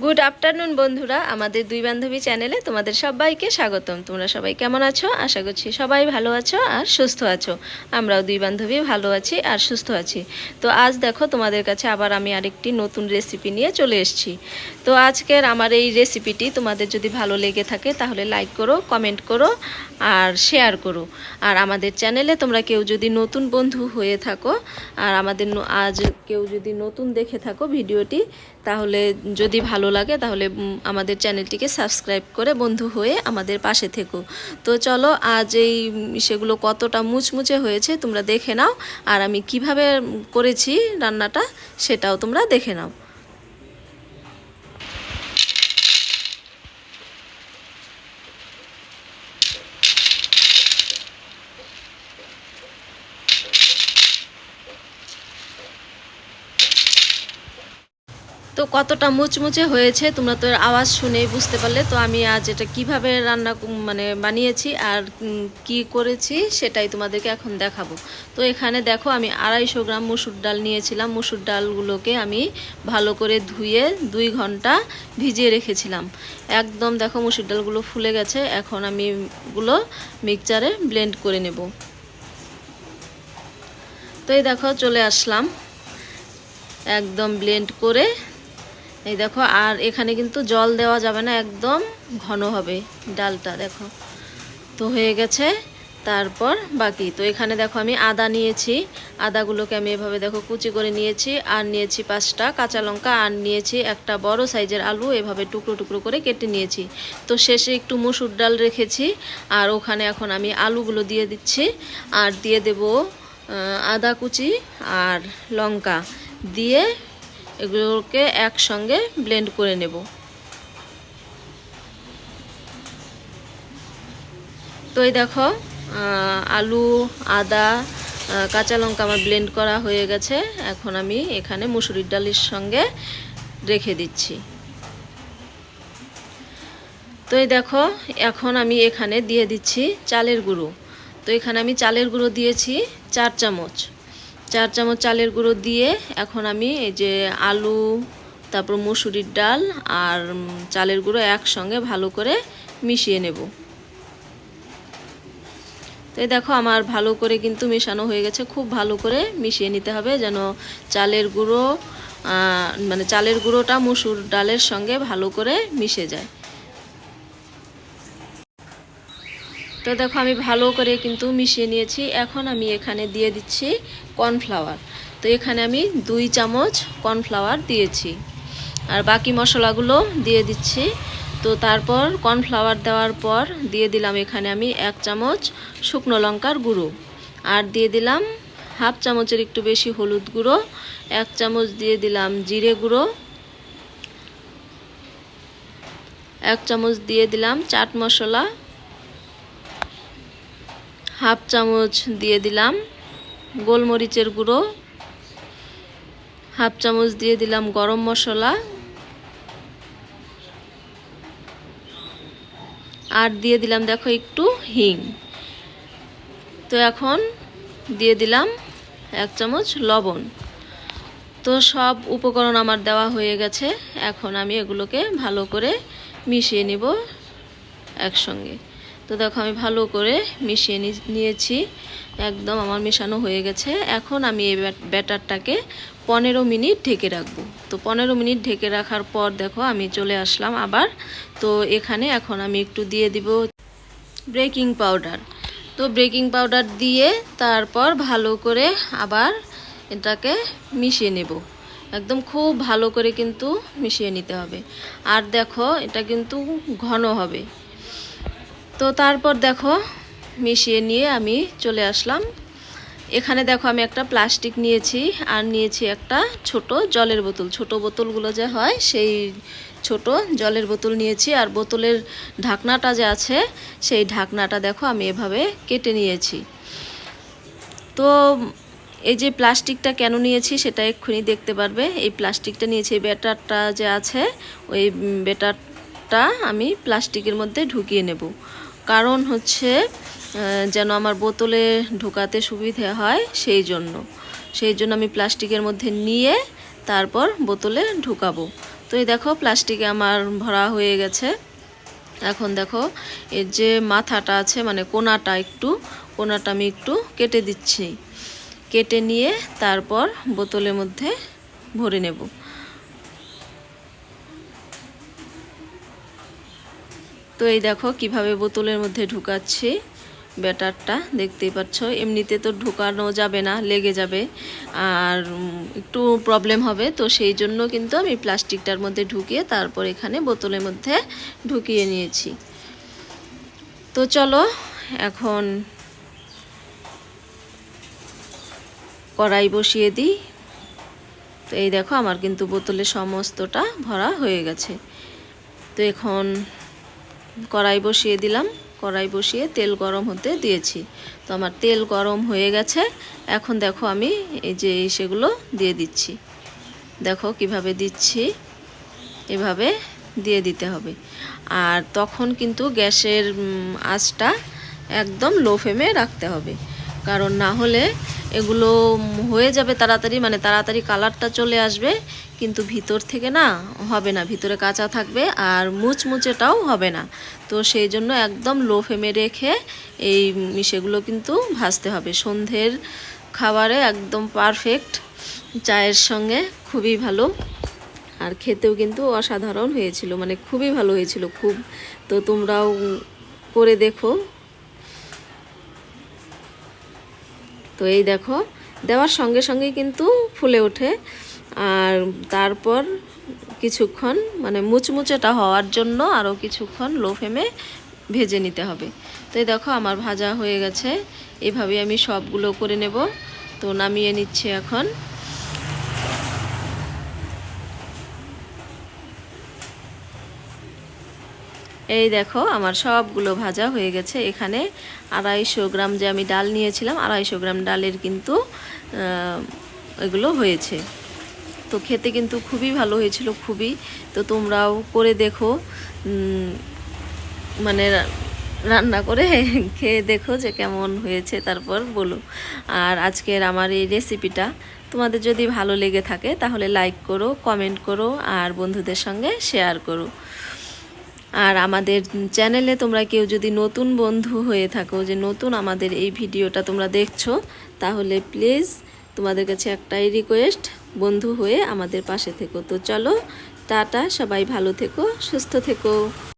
Good afternoon বন্ধুরা। আমাদের দুই বান্ধবী চ্যানেলে তোমাদের সবাইকে স্বাগতম। তোমরা সবাই কেমন আছো? আশা করছি সবাই ভালো আছো আর সুস্থ আছো। আমরাও দুই বান্ধবী ভালো আছি আর সুস্থ আছি। তো আজ দেখো, তোমাদের কাছে আবার আমি আরেকটি নতুন রেসিপি নিয়ে চলে এসেছি। তো আজকের আমার এই রেসিপিটি তোমাদের যদি ভালো লেগে থাকে, তাহলে লাইক করো কমেন্ট করো আর শেয়ার করো। আর আমাদের চ্যানেলে তোমরা কেউ যদি নতুন বন্ধু হয়ে থাকো, আর আমাদের আজ কেউ যদি নতুন দেখে থাকো ভিডিওটি তাহলে যদি ভালো লাগে, তাহলে আমাদের চ্যানেলটিকে সাবস্ক্রাইব করে বন্ধু হয়ে আমাদের পাশে থেকো। তো চলো, আজ এই সেগুলো কতটা মুচমুচে হয়েছে তোমরা দেখে নাও, আর আমি কীভাবে করেছি রান্নাটা সেটাও তোমরা দেখে নাও। তো কতটা মুচমুচে হয়েছে তোমরা তো আওয়াজ শুনেই বুঝতে পারলে। তো আমি আজ এটা কীভাবে রান্না মানে বানিয়েছি আর কি করেছি সেটাই তোমাদেরকে এখন দেখাবো। তো এখানে দেখো আমি আড়াইশো গ্রাম মুসুর ডাল নিয়েছিলাম। মুসুর ডালগুলোকে আমি ভালো করে ধুয়ে দুই ঘণ্টা ভিজিয়ে রেখেছিলাম। একদম দেখো মুসুর ডালগুলো ফুলে গেছে। এখন আমি এগুলো মিক্সচারে ব্লেন্ড করে নেব। তো এই দেখো চলে আসলাম। একদম ব্লেন্ড করে এই দেখো, আর এখানে কিন্তু জল দেওয়া যাবে না, একদম ঘন হবে ডালটা, দেখো। তো হয়ে গেছে, তারপর বাকি। তো এখানে দেখো, আমি আদা নিয়েছি, আদাগুলোকে আমি এভাবে দেখো কুচি করে নিয়েছি, আর নিয়েছি পাঁচটা কাঁচা লঙ্কা, আর নিয়েছি একটা বড় সাইজের আলু, এভাবে টুকরো টুকরো করে কেটে নিয়েছি। তো শেষে একটু মুসুর ডাল রেখেছি, আর ওখানে এখন আমি আলুগুলো দিয়ে দিচ্ছি, আর দিয়ে দেব আদা কুচি আর লঙ্কা। দিয়ে এগুলোকে একসঙ্গে ব্লেন্ড করে নেব। তো এই দেখো আলু, আদা কাঁচা লঙ্কা আমার ব্লেন্ড করা হয়ে গেছে। এখন আমি এখানে মুসুরির ডালের সঙ্গে রেখে দিচ্ছি। তো এই দেখো, এখন আমি এখানে দিয়ে দিচ্ছি চালের গুঁড়ো। তো এখানে আমি চালের গুঁড়ো দিয়েছি চার চামচ। চার চামচ চালের গুঁড়ো দিয়ে এখন আমি এই যে আলু, তারপর মুসুরির ডাল আর চালের গুঁড়ো একসঙ্গে ভালো করে মিশিয়ে নেব। তো দেখো আমার ভালো করে কিন্তু মেশানো হয়ে গেছে, খুব ভালো করে মিশিয়ে নিতে হবে যেন চালের গুঁড়ো মানে চালের গুঁড়োটা মুসুর ডালের সঙ্গে ভালো করে মিশে যায়। তো দেখো, আমি ভালো করে কিন্তু মিশিয়ে নিয়েছি। এখন আমি এখানে দিয়ে দিচ্ছি কর্নফ্লাওয়ার। তো এখানে আমি দুই চামচ কর্নফ্লাওয়ার দিয়েছি। আর বাকি মশলাগুলো দিয়ে দিচ্ছি। তো তারপর কর্নফ্লাওয়ার দেওয়ার পর দিয়ে দিলাম এখানে আমি এক চামচ শুকনো লঙ্কার গুঁড়ো। আর দিয়ে দিলাম হাফ চামচের একটু বেশি হলুদ গুঁড়ো। এক চামচ দিয়ে দিলাম জিরে গুঁড়ো। এক চামচ দিয়ে দিলাম চাট মশলা। হাফ চামচ দিয়ে দিলাম গোলমরিচের গুঁড়ো, হাফ চামচ দিয়ে দিলাম গরম মশলা, আর দিয়ে দিলাম দেখো একটু হিং। তো এখন দিয়ে দিলাম এক চামচ লবণ। তো সব উপকরণ আমার দেওয়া হয়ে গেছে, এখন আমি এগুলোকে ভালো করে মিশিয়ে নিব একসঙ্গে। তো দেখো, আমি ভালো করে মিশিয়ে নিয়েছি। একদম আমার মেশানো হয়ে গেছে। এখন আমি এই ব্যাট- ব্যাটারটাকে পনেরো মিনিট ঢেকে রাখব। তো পনেরো মিনিট ঢেকে রাখার পর দেখো, আমি চলে আসলাম আবার। তো এখানে এখন আমি একটু দিয়ে দিব ব্রেকিং পাউডার। তো ব্রেকিং পাউডার দিয়ে তারপর ভালো করে আবার এটাকে মিশিয়ে নেব। একদম খুব ভালো করে কিন্তু মিশিয়ে নিতে হবে। আর দেখো, এটা কিন্তু ঘন হবে। তো তারপর দেখো মিশিয়ে নিয়ে আমি চলে আসলাম। এখানে দেখো আমি একটা প্লাস্টিক নিয়েছি আর নিয়েছি একটা ছোট জলের বোতল। ছোট বোতলগুলো যে হয় সেই ছোট জলের বোতল নিয়েছি আর বোতলের ঢাকনাটা যে আছে সেই ঢাকনাটা দেখো আমি এভাবে কেটে নিয়েছি। তো এই যে প্লাস্টিকটা কেন নিয়েছি সেটা এক্ষুনি দেখতে পারবে। এই প্লাস্টিকটা নিয়েছি, এই ব্যাটারটা যে আছে, ওই ব্যাটারটা আমি প্লাস্টিকের মধ্যে ঢুকিয়ে নেব। কারণ হচ্ছে যেন আমার বোতলে ঢোকাতে সুবিধে হয় সেই জন্য। সেই জন্য আমি প্লাস্টিকের মধ্যে নিয়ে তারপর বোতলে ঢুকাবো। তো এই দেখো, প্লাস্টিকে আমার ভরা হয়ে গেছে। এখন দেখো, এর যে মাথাটা আছে মানে কোনাটা একটু, কোনাটা আমি একটু কেটে দিচ্ছি। কেটে নিয়ে তারপর বোতলের মধ্যে ভরে নেব। তো এই দেখো কীভাবে বোতলের মধ্যে ঢুকাচ্ছি ব্যাটারটা, দেখতেই পাচ্ছ। এমনিতে তো ঢুকানো যাবে না, লেগে যাবে। আর একটু প্রবলেম হবে, তো সেই জন্য কিন্তু আমি প্লাস্টিকটার মধ্যে ঢুকিয়ে তারপর এখানে বোতলের মধ্যে ঢুকিয়ে নিয়েছি। তো চলো, এখন কড়াই বসিয়ে দিই। তো এই দেখো আমার কিন্তু বোতলে সমস্তটা ভরা হয়ে গেছে। তো এখন কড়াই বসিয়ে দিলাম। কড়াই বসিয়ে তেল গরম হতে দিয়েছি। তো আমার তেল গরম হয়ে গেছে। এখন দেখো আমি এই যে সেগুলো দিয়ে দিচ্ছি। দেখো কীভাবে দিচ্ছি। এভাবে দিয়ে দিতে হবে। আর তখন কিন্তু গ্যাসের আঁচটা একদম লো ফ্লেমে রাখতে হবে। কারণ না হলে এগুলো হয়ে যাবে তাড়াতাড়ি মানে তাড়াতাড়ি কালারটা চলে আসবে, কিন্তু ভিতর থেকে না হবে না, ভিতরে কাঁচা থাকবে আর মুচমুচেটাও হবে না। তো সেই জন্য একদম লো ফ্লেমে রেখে এই মিশেগুলো কিন্তু ভাজতে হবে। সন্ধ্যের খাবারে একদম পারফেক্ট চায়ের সঙ্গে খুবই ভালো। আর খেতেও কিন্তু অসাধারণ হয়েছিল মানে খুবই ভালো হয়েছিল, খুব। তো তোমরাও করে দেখো। তো এই দেখো, দেওয়ার সঙ্গে সঙ্গে কিন্তু ফুলে ওঠে। আর তারপর কিছুক্ষণ মানে মুচমুচেটা হওয়ার জন্য আরও কিছুক্ষণ লো ফ্লেমে ভেজে নিতে হবে। তো এই দেখো, আমার ভাজা হয়ে গেছে। এভাবে আমি সবগুলো করে নেব। তো নামিয়ে নিচ্ছি এখন। এই দেখো, আমার সবগুলো ভাজা হয়ে গেছে। এখানে আড়াইশো গ্রাম যে আমি ডাল নিয়েছিলাম, আড়াইশো গ্রাম ডালের কিন্তু এগুলো হয়েছে। তো খেতে কিন্তু খুবই ভালো হয়েছিল, খুবই। তো তোমরাও করে দেখো মানে রান্না করে খেয়ে দেখো যে কেমন হয়েছে, তারপর বলো। আর আজকের আমার এই রেসিপিটা তোমাদের যদি ভালো লেগে থাকে, তাহলে লাইক করো, কমেন্ট করো, আর বন্ধুদের সঙ্গে শেয়ার করো। আর আমাদের চ্যানেলে তোমরা কেউ যদি নতুন বন্ধু হয়ে থাকো, যে নতুন আমাদের এই ভিডিওটা তোমরা দেখছ, তাহলে প্লিজ তোমাদের কাছে একটাই রিকোয়েস্ট বন্ধু হয়ে আমাদের পাশে থেকো। তো চলো, টাটা, সবাই ভালো থেকো, সুস্থ থেকো।